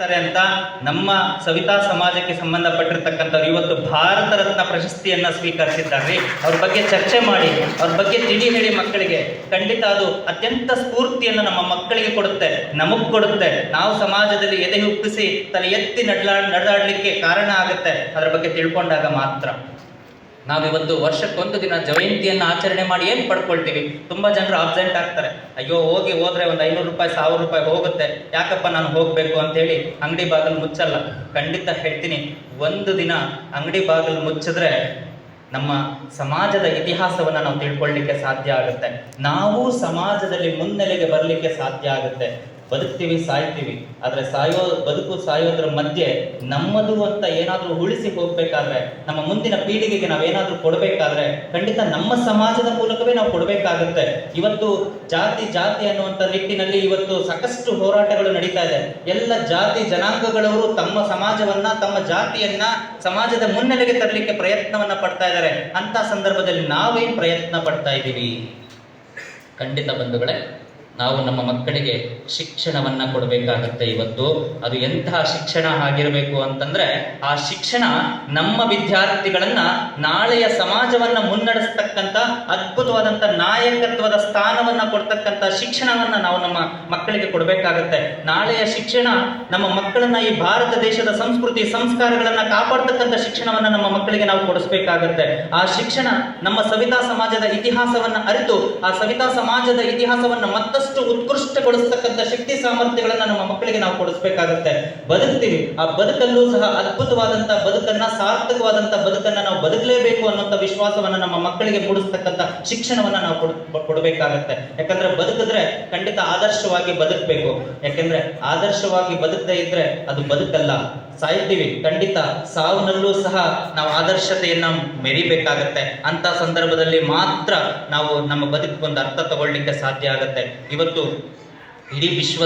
ಆಗಿರ್ತಾರೆ ಅಂತ ನಮ್ಮ ಸವಿತಾ ಸಮಾಜಕ್ಕೆ ಸಂಬಂಧಪಟ್ಟಿರ್ತಕ್ಕಂಥವ್ರು ಇವತ್ತು ಭಾರತ ರತ್ನ ಪ್ರಶಸ್ತಿಯನ್ನ ಸ್ವೀಕರಿಸಿದ್ದಾರೆ. ಅವ್ರ ಬಗ್ಗೆ ಚರ್ಚೆ ಮಾಡಿ, ಅವ್ರ ಬಗ್ಗೆ ತಿಳಿ ಹೇಳಿ ಮಕ್ಕಳಿಗೆ. ಖಂಡಿತ ಅದು ಅತ್ಯಂತ ಸ್ಫೂರ್ತಿಯನ್ನು ನಮ್ಮ ಮಕ್ಕಳಿಗೆ ಕೊಡುತ್ತೆ, ನಮಗ್ ಕೊಡುತ್ತೆ. ನಾವು ಸಮಾಜದಲ್ಲಿ ಎದೆ ಹುಟ್ಟಿಸಿ ತಲೆ ಎತ್ತಿ ನಡ್ಲಾ, ನಡೆದಾಡ್ಲಿಕ್ಕೆ ಕಾರಣ ಆಗುತ್ತೆ. ಅದರ ಬಗ್ಗೆ ತಿಳ್ಕೊಂಡಾಗ ಮಾತ್ರ. ನಾವಿವತ್ತು ವರ್ಷಕ್ಕೊಂದು ದಿನ ಜಯಂತಿಯನ್ನು ಆಚರಣೆ ಮಾಡಿ ಏನು ಪಡ್ಕೊಳ್ತೀವಿ? ತುಂಬ ಜನರು ಅಬ್ಸೆಂಟ್ ಆಗ್ತಾರೆ. ಅಯ್ಯೋ, ಹೋಗಿ ಹೋದ್ರೆ ಒಂದು ಐನೂರು ರೂಪಾಯಿ, ಸಾವಿರ ರೂಪಾಯಿ ಹೋಗುತ್ತೆ. ಯಾಕಪ್ಪ ನಾನು ಹೋಗಬೇಕು ಅಂತ ಹೇಳಿ ಅಂಗಡಿ ಬಾಗಿಲು ಮುಚ್ಚಲ್ಲ. ಖಂಡಿತ ಹೇಳ್ತೀನಿ. ಒಂದು ದಿನ ಅಂಗಡಿ ಬಾಗಿಲು ಮುಚ್ಚಿದ್ರೆ ನಮ್ಮ ಸಮಾಜದ ಇತಿಹಾಸವನ್ನ ನಾವು ತಿಳ್ಕೊಳ್ಳಿಕ್ಕೆ ಸಾಧ್ಯ ಆಗುತ್ತೆ. ನಾವು ಸಮಾಜದಲ್ಲಿ ಮುನ್ನೆಲೆಗೆ ಬರಲಿಕ್ಕೆ ಸಾಧ್ಯ ಆಗುತ್ತೆ. ಬದುಕ್ತೀವಿ, ಸಾಯ್ತೀವಿ. ಆದ್ರೆ ಸಾಯೋ, ಬದುಕು ಸಾಯೋದ್ರ ಮಧ್ಯೆ ನಮ್ಮದು ಅಂತ ಏನಾದ್ರೂ ಉಳಿಸಿ ಹೋಗ್ಬೇಕಾದ್ರೆ, ನಮ್ಮ ಮುಂದಿನ ಪೀಳಿಗೆಗೆ ನಾವೇನಾದ್ರೂ ಕೊಡಬೇಕಾದ್ರೆ, ಖಂಡಿತ ನಮ್ಮ ಸಮಾಜದ ಮೂಲಕವೇ ನಾವು ಕೊಡಬೇಕಾಗುತ್ತೆ. ಇವತ್ತು ಜಾತಿ ಜಾತಿ ಅನ್ನುವಂಥ ನಿಟ್ಟಿನಲ್ಲಿ ಇವತ್ತು ಸಾಕಷ್ಟು ಹೋರಾಟಗಳು ನಡೀತಾ ಇದೆ. ಎಲ್ಲ ಜಾತಿ ಜನಾಂಗಗಳವರು ತಮ್ಮ ಸಮಾಜವನ್ನ, ತಮ್ಮ ಜಾತಿಯನ್ನ ಸಮಾಜದ ಮುನ್ನೆಲೆಗೆ ತರಲಿಕ್ಕೆ ಪ್ರಯತ್ನವನ್ನ ಪಡ್ತಾ ಇದ್ದಾರೆ. ಅಂತ ಸಂದರ್ಭದಲ್ಲಿ ನಾವೇನ್ ಪ್ರಯತ್ನ ಪಡ್ತಾ ಇದ್ದೀವಿ? ಖಂಡಿತ ಬಂಧುಗಳೇ ನಾವು ನಮ್ಮ ಮಕ್ಕಳಿಗೆ ಶಿಕ್ಷಣವನ್ನ ಕೊಡಬೇಕಾಗತ್ತೆ ಇವತ್ತು. ಅದು ಎಂತಹ ಶಿಕ್ಷಣ ಆಗಿರಬೇಕು ಅಂತಂದ್ರೆ ಆ ಶಿಕ್ಷಣ ನಮ್ಮ ವಿದ್ಯಾರ್ಥಿಗಳನ್ನ ನಾಳೆಯ ಸಮಾಜವನ್ನ ಮುನ್ನಡೆಸ್ತಕ್ಕಂಥ ಅದ್ಭುತವಾದಂತ ನಾಯಕತ್ವದ ಸ್ಥಾನವನ್ನ ಕೊಡ್ತಕ್ಕಂಥ ಶಿಕ್ಷಣವನ್ನ ನಾವು ನಮ್ಮ ಮಕ್ಕಳಿಗೆ ಕೊಡಬೇಕಾಗತ್ತೆ. ನಾಳೆಯ ಶಿಕ್ಷಣ ನಮ್ಮ ಮಕ್ಕಳನ್ನ ಈ ಭಾರತ ದೇಶದ ಸಂಸ್ಕೃತಿ, ಸಂಸ್ಕಾರಗಳನ್ನ ಕಾಪಾಡ್ತಕ್ಕಂಥ ಶಿಕ್ಷಣವನ್ನ ನಮ್ಮ ಮಕ್ಕಳಿಗೆ ನಾವು ಕೊಡಿಸ್ಬೇಕಾಗತ್ತೆ. ಆ ಶಿಕ್ಷಣ ನಮ್ಮ ಸವಿತಾ ಸಮಾಜದ ಇತಿಹಾಸವನ್ನ ಅರಿತು, ಆ ಸವಿತಾ ಸಮಾಜದ ಇತಿಹಾಸವನ್ನ ಮತ್ತಷ್ಟು ಉತ್ಕೃಷ್ಟಗೊಳಿಸ್ತಕ್ಕಂಥ ಶಕ್ತಿ ಸಾಮರ್ಥ್ಯಗಳನ್ನ ನಮ್ಮ ಮಕ್ಕಳಿಗೆ ನಾವು ಕೊಡಿಸ್ಬೇಕಾಗತ್ತೆ. ಬದುಕ್ತೀವಿ. ಆ ಬದುಕಲ್ಲೂ ಸಹ ಅದ್ಭುತವಾದಂತಹ ಬದುಕನ್ನ ಸಾರ್ಥಕವಾದಂತ ಬದುಕನ್ನ ನಾವು ಬದುಕಲೇಬೇಕು ಅನ್ನುವಂಥ ವಿಶ್ವಾಸವನ್ನ ನಮ್ಮ ಮಕ್ಕಳಿಗೆ ಮೂಡಿಸ್ತಕ್ಕಂಥ ಶಿಕ್ಷಣವನ್ನ ನಾವು ಕೊಡ್ ಕೊಡಬೇಕಾಗತ್ತೆ. ಯಾಕಂದ್ರೆ ಬದುಕಿದ್ರೆ ಖಂಡಿತ ಆದರ್ಶವಾಗಿ ಬದುಕಬೇಕು. ಯಾಕಂದ್ರೆ ಆದರ್ಶವಾಗಿ ಬದುಕದೇ ಇದ್ರೆ ಅದು ಬದುಕಲ್ಲ. ಸಾಯ್ತೀವಿ. ಖಂಡಿತ ಸಾವನಲ್ಲೂ ಸಹ ನಾವು ಆದರ್ಶತೆಯನ್ನ ಮೆರಿಬೇಕಾಗತ್ತೆ. ಅಂತ ಸಂದರ್ಭದಲ್ಲಿ ಮಾತ್ರ ನಾವು ನಮ್ಮ ಬದುಕಿಗೊಂದು ಅರ್ಥ ತಗೊಳ್ಳಿಕ್ಕೆ ಸಾಧ್ಯ ಆಗತ್ತೆ. ಇವತ್ತು ಇಡೀ ವಿಶ್ವ